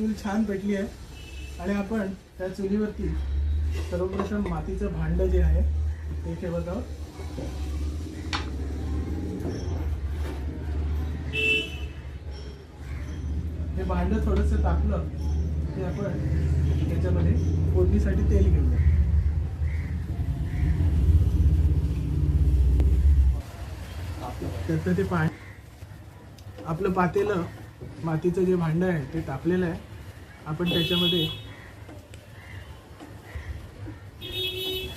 चूल छान पेटली आहे. आणि आपण त्या चुलीवरती सर्वप्रथम मातीचं भांड जे आहे ते ठेवत आहोत. हे भांड थोडंसं तापलं की आपण त्याच्यामध्ये फोडणीसाठी तेल घेऊया. त्याचं ते पाणी आपलं पातेलं मातीचं जे भांडं आहे ते तापलेलं आहे. आपण त्याच्यामध्ये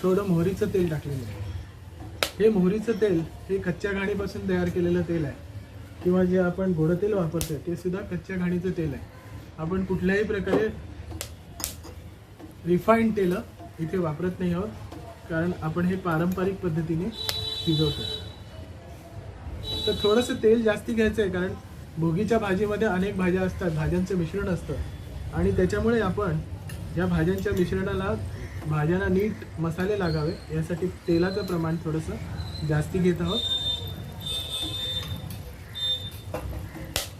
थोडं मोहरीचं तेल टाकलेलं आहे. हे मोहरीचं तेल हे कच्च्या घाणीपासून तयार केलेलं तेल आहे. किंवा जे आपण गोडं तेल वापरतोय ते सुद्धा कच्च्या घाणीचं तेल आहे. आपण कुठल्याही प्रकारे रिफाईंड तेल इथे वापरत नाही आहोत कारण आपण हे पारंपरिक पद्धतीने शिजवतो तर थोडंसं तेल जास्ती घ्यायचं आहे कारण भोगीच्या भाजीमध्ये अनेक भाज्या असतात भाज्यांचं मिश्रण असतं. आणि त्याच्यामुळे आपण या भाज्यांच्या मिश्रणाला भाज्यांना नीट मसाले लागावे. यासाठी तेलाचं प्रमाण थोडंसं जास्ती घेत आहोत.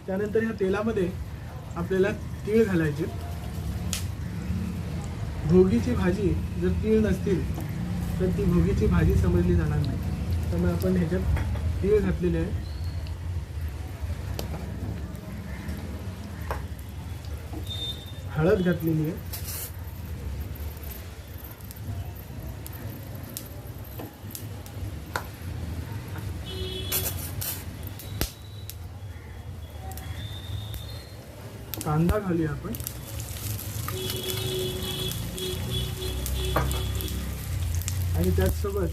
त्यानंतर ह्या तेलामध्ये आपल्याला तीळ घालायचे. भोगीची भाजी जर तीळ नसतील तर ती भोगीची भाजी समजली जाणार नाही. त्यामुळे आपण ह्याच्यात तीळ घातलेले आहे. हळद घातलेली आहे. कांदा घालूया आपण. आणि त्याचसोबत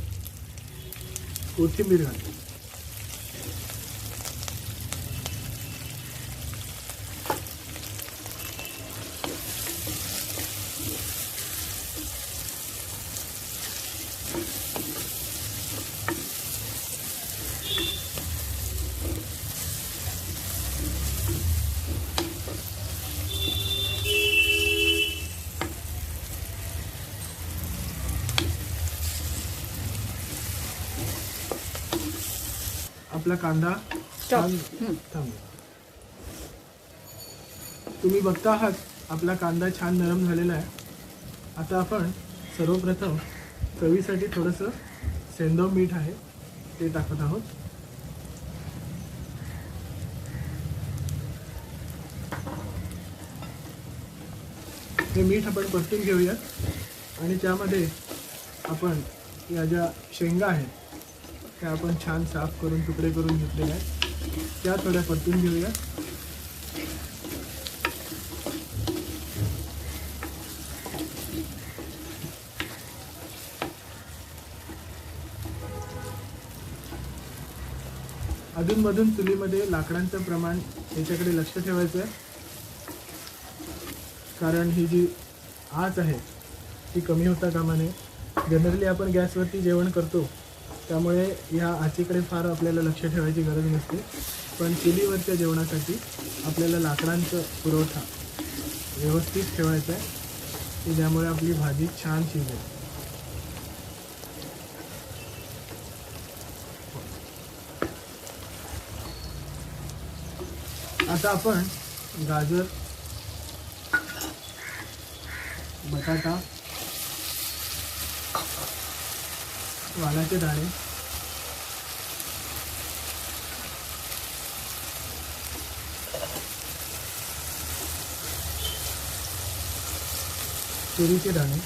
कोथिंबीर घालूया. आपला कांदा छान तुम्ही बघता आहात आपला कांदा छान नरम झालेला आहे. आता आपण सर्वप्रथम चवीसाठी थोडंसं सेंदव मीठ आहे ते टाकत आहोत. हे मीठ आपण परतून घेऊयात आणि त्यामध्ये आपण या ज्या शेंगा आहेत त्या आपण छान साफ करून तुकडे करून घेतलेल्या आहेत. त्या थोड्या परतून घेऊया. अधूनमधून चुलीमध्ये लाकडांचं प्रमाण याच्याकडे लक्ष ठेवायचं आहे. कारण ही जी आच आहे ती कमी होता कामा नये जनरली आपण गॅसवरती जेवण करतो. त्यामुळे ह्या आचीकडे फार आपल्याला लक्ष ठेवायची गरज नसते. पण चुलीवरच्या जेवणासाठी आपल्याला लाकडांचा पुरवठा व्यवस्थित ठेवायचा आहे. की ज्यामुळे आपली भाजी छान शिजेल आता आपण गाजर बटाटा वालाचे दाणे. तुरीचे दाणे.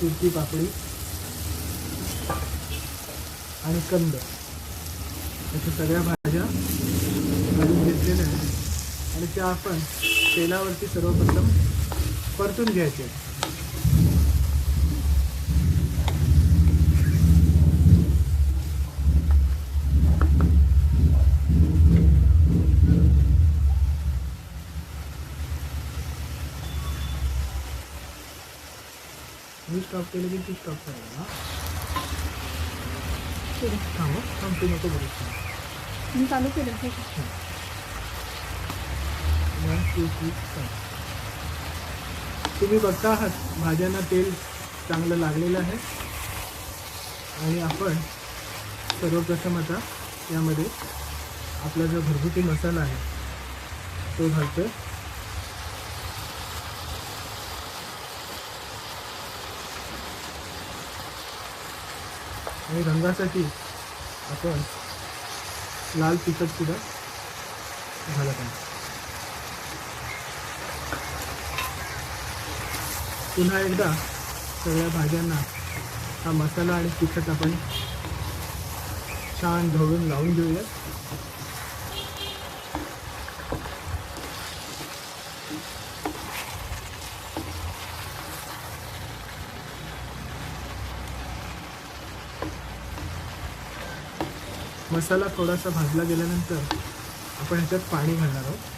तुरची पापडी. आणि कंद. अशा सगळ्या भाज्या घालून घेतलेल्या आहेत. आणि त्या आपण तेलावरती सर्वप्रथम परतून घ्यायचे मी स्टॉप केलं की ती स्टॉप करायला थांब. थांब तू नको बरोबर मी चालू केलं ठीक आहे. वन टू थ्री तुम्ही बघता आहात भाज्यांना तेल चांगलं लागलेलं आहे. आणि आपण सर्वप्रथम आता यामध्ये आपला जो घरगुती मसाला आहे तो घालतोय. आणि रंगासाठी आपण लाल तिखट सुद्धा घालत आहे पुन्हा एकदा सगळ्या भाज्यांना हा मसाला आणि तिखट आपण छान ढवळून लावून घेऊया मसाला थोडासा भाजला गेल्यानंतर आपण ह्याच्यात पाणी घालणार आहोत.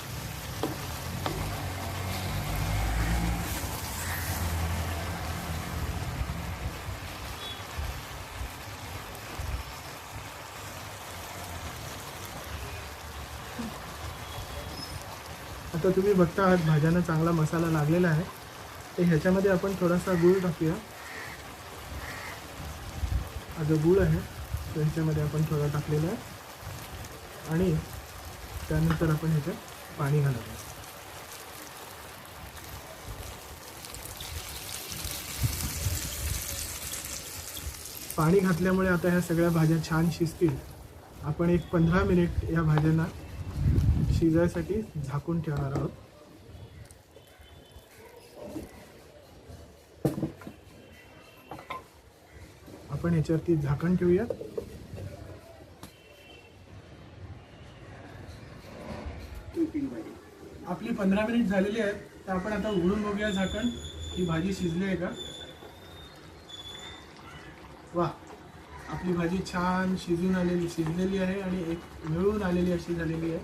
आता तुम्ही बघता आहात भाज्यांना चांगला मसाला लागलेला आहे. तर ह्याच्यामध्ये आपण थोडासा गूळ टाकूया. हा जो गूळ आहे तर ह्याच्यामध्ये आपण थोडा टाकलेला आहे. आणि त्यानंतर आपण ह्याच्यात पाणी घालत पाणी घातल्यामुळे आता ह्या सगळ्या भाज्या छान शिजतील. आपण एक पंधरा मिनिट या भाज्यांना शिजायसाठी झाकून ठेवणार आहोत. आपण ह्याच्यावरती झाकण ठेवूया आपली पंधरा मिनिट झालेली आहेत तर आपण आता उघडून बघूया झाकण. ही भाजी शिजली आहे का? वा. आपली भाजी छान शिजून आलेली शिजलेली आहे आणि एक मिळून आलेली अशी झालेली आहे.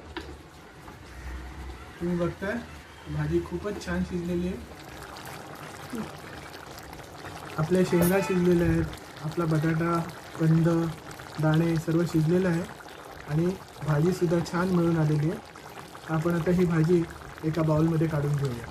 तुम्ही बघताय भाजी खूपच छान शिजलेली आहे. आपल्या शेंगा शिजलेल्या आहेत आपला बटाटा कंद दाणे सर्व शिजलेलं आहे आणि भाजीसुद्धा छान मिळून आलेली आहे. आपण आता ही भाजी एका बाउलमध्ये काढून घेऊया.